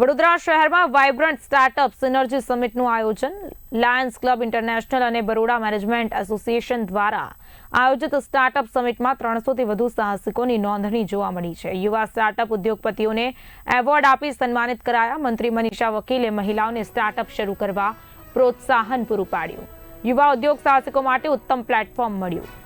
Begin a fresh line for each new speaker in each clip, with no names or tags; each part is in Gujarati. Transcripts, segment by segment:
વડોદરા શહેરમાં વાઇબ્રન્ટ સ્ટાર્ટઅપ સિનર્જી સમિટનું આયોજન લાયન્સ ક્લબ ઇન્ટરનેશનલ અને બરોડા મેનેજમેન્ટ એસોસિએશન દ્વારા આયોજિત સ્ટાર્ટઅપ સમિટમાં ત્રણસોથી વધુ સાહસિકોની નોંધણી જોવા મળી છે. યુવા સ્ટાર્ટઅપ ઉદ્યોગપતિઓને એવોર્ડ આપી સન્માનિત કરાયા. મંત્રી મનીષા વકીલે મહિલાઓને સ્ટાર્ટઅપ શરૂ કરવા પ્રોત્સાહન પૂરું પાડ્યું. યુવા ઉદ્યોગ સાહસિકો માટે ઉત્તમ પ્લેટફોર્મ મળ્યું.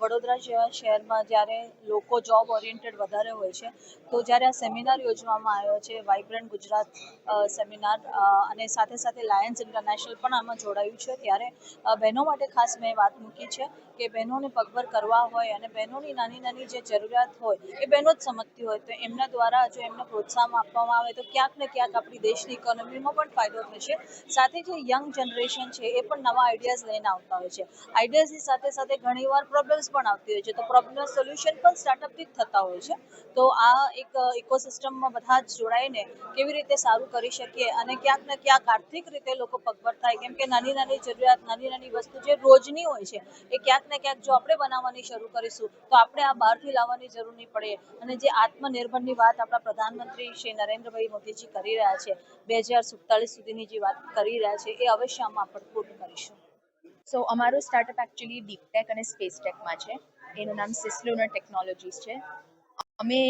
વડોદરા જેવા શહેરમાં જ્યારે લોકો જોબ ઓરિએન્ટેડ વધારે હોય છે, તો જ્યારે આ સેમિનાર યોજવામાં આવ્યો છે વાઇબ્રન્ટ ગુજરાત સેમિનાર અને સાથે સાથે લાયન્સ ઇન્ટરનેશનલ પણ આમાં જોડાયું છે, ત્યારે બહેનો માટે ખાસ મેં વાત મૂકી છે કે બહેનોને પગભર કરવા હોય અને બહેનોની નાની નાની જે જરૂરિયાત હોય, એ બહેનો જ સમજતી હોય. તો એમના દ્વારા જો એમને પ્રોત્સાહન આપવામાં આવે, તો ક્યાંક ને ક્યાંક આપણી દેશની ઇકોનોમીમાં પણ ફાયદો થશે. સાથે જે યંગ જનરેશન છે, એ પણ નવા આઈડિયાઝ લઈને આવતા હોય છે. આઈડિયાઝની સાથે સાથે ઘણીવાર પ્રોબ્લેમ્સ પણ આવતી હોય છે. તો પ્રોબ્લેમના સોલ્યુશન પણ સ્ટાર્ટઅપથી જ થતા હોય છે. તો આ એક ઇકોસિસ્ટમમાં બધા જ જોડાઈને કેવી રીતે સારું કરી શકીએ અને ક્યાંક ને ક્યાંક આર્થિક રીતે લોકો પગભર થાય. કેમ કે નાની નાની જરૂરિયાત, નાની નાની વસ્તુ જે રોજની હોય છે, એ ક્યાંક ને ક્યાંક જો આપણે બનાવવાની શરૂ કરીશું, તો આપણે આ બહારથી લાવવાની જરૂર નહીં પડે. અને જે આત્મનિર્ભરની વાત આપણા પ્રધાનમંત્રી શ્રી નરેન્દ્રભાઈ મોદીજી કરી રહ્યા છે, બે હજાર સુડતાલીસ સુધીની જે વાત કરી રહ્યા છે, એ અવશ્ય આમાં આપણે પૂર્ણ કરીશું.
સો અમારું સ્ટાર્ટઅપ એકચ્યુઅલી ડીપટેક અને સ્પેસ ટેકમાં છે. એનું નામ સિસ્લોનર ટેકનોલોજીસ છે. અમે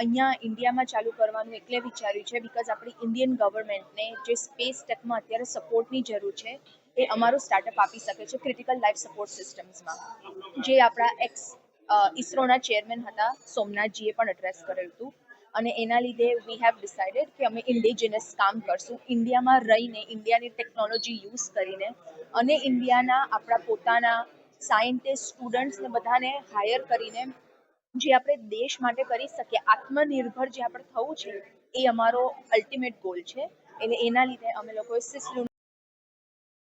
અહીંયા ઇન્ડિયામાં ચાલુ કરવાનું એટલે વિચાર્યું છે બિકોઝ આપણી ઇન્ડિયન ગવર્મેન્ટને જે સ્પેસ ટેકમાં અત્યારે સપોર્ટની જરૂર છે, એ અમારું સ્ટાર્ટઅપ આપી શકે છે ક્રિટિકલ લાઈફ સપોર્ટ સિસ્ટમ્સમાં જે આપણા એક્સ ઇસરોના ચેરમેન હતા, સોમનાથજીએ પણ એડ્રેસ કરેલું હતું. અને એના લીધે વી હેવ ડિસાઇડેડ કે અમે ઇન્ડિજિનસ કામ કરશું. ઇન્ડિયામાં રહીને, ઇન્ડિયાની ટેકનોલોજી યુઝ કરીને અને ઇન્ડિયાના આપણા પોતાના સાયન્ટિસ્ટ સ્ટુડન્ટ્સને બધાને હાયર કરીને જે આપણે દેશ માટે કરી શકીએ, આત્મનિર્ભર જે આપણે થવું છે, એ અમારો અલ્ટિમેટ ગોલ છે. એટલે એના લીધે અમે લોકોએ સિસ્લુન